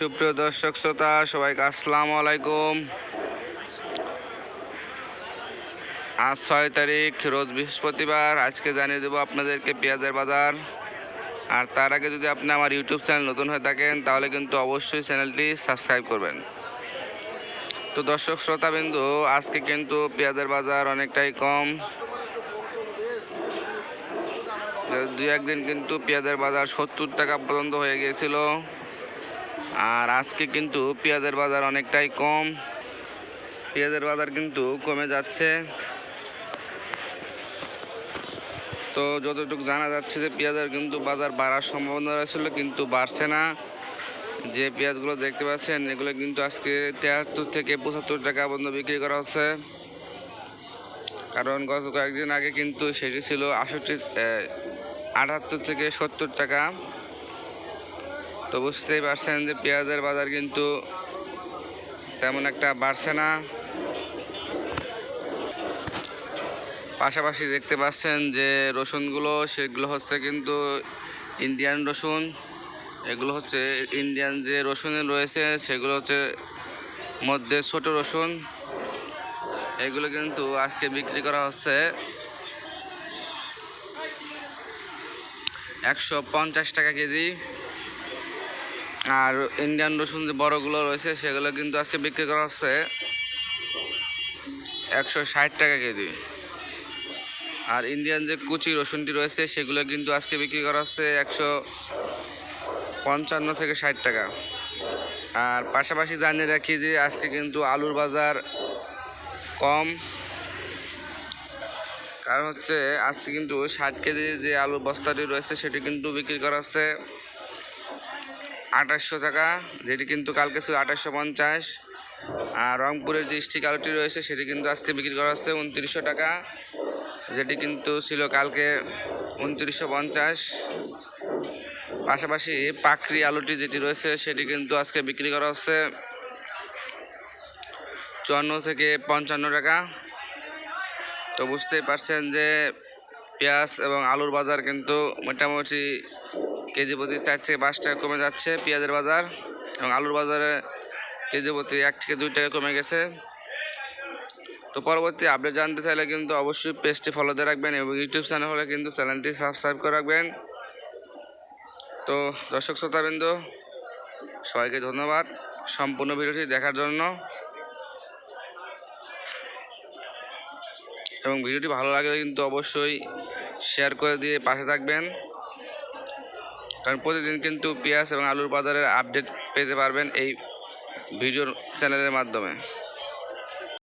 সুপ্রিয় দর্শক শ্রোতা, সবাইকে আসসালামু আলাইকুম। আজ ছয় তারিখ, রোজ বৃহস্পতিবার। আজকে জানিয়ে দেবো আপনাদেরকে পেঁয়াজের বাজার। আর তার আগে যদি আপনি আমার ইউটিউব চ্যানেল নতুন হয়ে থাকেন, তাহলে কিন্তু অবশ্যই চ্যানেলটি সাবস্ক্রাইব করবেন। তো দর্শক শ্রোতাবিন্দু, আজকে কিন্তু পেঁয়াজের বাজার অনেকটাই কম। দুই একদিন কিন্তু পেঁয়াজের বাজার সত্তর টাকা পর্যন্ত হয়ে গিয়েছিল। আর আজকে কিন্তু পেঁয়াজের বাজার অনেকটাই কম। পেঁয়াজের বাজার কিন্তু কমে যাচ্ছে। তো যতটুকু জানা যাচ্ছে যে পেঁয়াজের কিন্তু বাজার বাড়ার সম্ভাবনা রয়েছিল কিন্তু বাড়ছে না। যে পেঁয়াজগুলো দেখতে পাচ্ছেন, এগুলো কিন্তু আজকে তেহাত্তর থেকে পঁচাত্তর টাকা পর্যন্ত বিক্রি করা হচ্ছে। কারণ গত কয়েকদিন আগে কিন্তু সেটি ছিল আষট্টি আটাত্তর থেকে সত্তর টাকা। তো বুঝতেই পারছেন যে পেঁয়াজের বাজার কিন্তু তেমন একটা বাড়ছে না। পাশাপাশি দেখতে পাচ্ছেন যে রসুনগুলো, সেগুলো হচ্ছে কিন্তু ইন্ডিয়ান রসুন। এগুলো হচ্ছে ইন্ডিয়ান যে রসুন রয়েছে, সেগুলো হচ্ছে মধ্যে ছোট রসুন। এগুলো কিন্তু আজকে বিক্রি করা হচ্ছে একশো পঞ্চাশ টাকা কেজি। আর ইন্ডিয়ান রসুন যে বড়গুলো রয়েছে, সেগুলো কিন্তু আজকে বিক্রি করা হচ্ছে একশো ষাট টাকা কেজি। আর ইন্ডিয়ান যে কুচি রসুনটি রয়েছে, সেগুলো কিন্তু আজকে বিক্রি করা হচ্ছে একশো পঞ্চান্ন থেকে ষাট টাকা। আর পাশাপাশি জানিয়ে রাখি যে, আজকে কিন্তু আলুর বাজার কম। কারণ হচ্ছে, আজকে কিন্তু ষাট কেজির যে আলুর বস্তাটি রয়েছে, সেটি কিন্তু বিক্রি করা হচ্ছে আঠাশশো টাকা, যেটি কিন্তু কালকে ছিল আঠাশশো পঞ্চাশ। আর রংপুরের যে স্টিক আলুটি রয়েছে, সেটি কিন্তু আজকে বিক্রি করা হচ্ছে উনত্রিশশো টাকা, যেটি কিন্তু ছিল কালকে উনত্রিশশো পঞ্চাশ। পাশাপাশি পাকড়ি আলুটি যেটি রয়েছে, সেটি কিন্তু আজকে বিক্রি করা হচ্ছে চুয়ান্ন থেকে পঞ্চান্ন টাকা। তো বুঝতেই পারছেন যে পেঁয়াজ এবং আলুর বাজার কিন্তু মোটামুটি কেজি প্রতি চার থেকে পাঁচ টাকা কমে যাচ্ছে পেঁয়াজের বাজার এবং আলুর বাজারে কেজি প্রতি এক থেকে দুই টাকা কমে গেছে। তো পরবর্তী আপডেট জানতে চাইলে কিন্তু অবশ্যই পেজটি ফলো দিয়ে রাখবেন এবং ইউটিউব চ্যানেল হলে কিন্তু চ্যানেলটি সাবস্ক্রাইব করে রাখবেন। তো দর্শক শ্রোতাবৃন্দ, সবাইকে ধন্যবাদ সম্পূর্ণ ভিডিওটি দেখার জন্য। এবং ভিডিওটি ভালো লাগলে কিন্তু অবশ্যই শেয়ার করে দিয়ে পাশে থাকবেন। কারণ প্রতিদিন কিন্তু পেঁয়াজ এবং আলুর বাজারের আপডেট পেতে পারবেন এই ভিডিওর চ্যানেলের মাধ্যমে।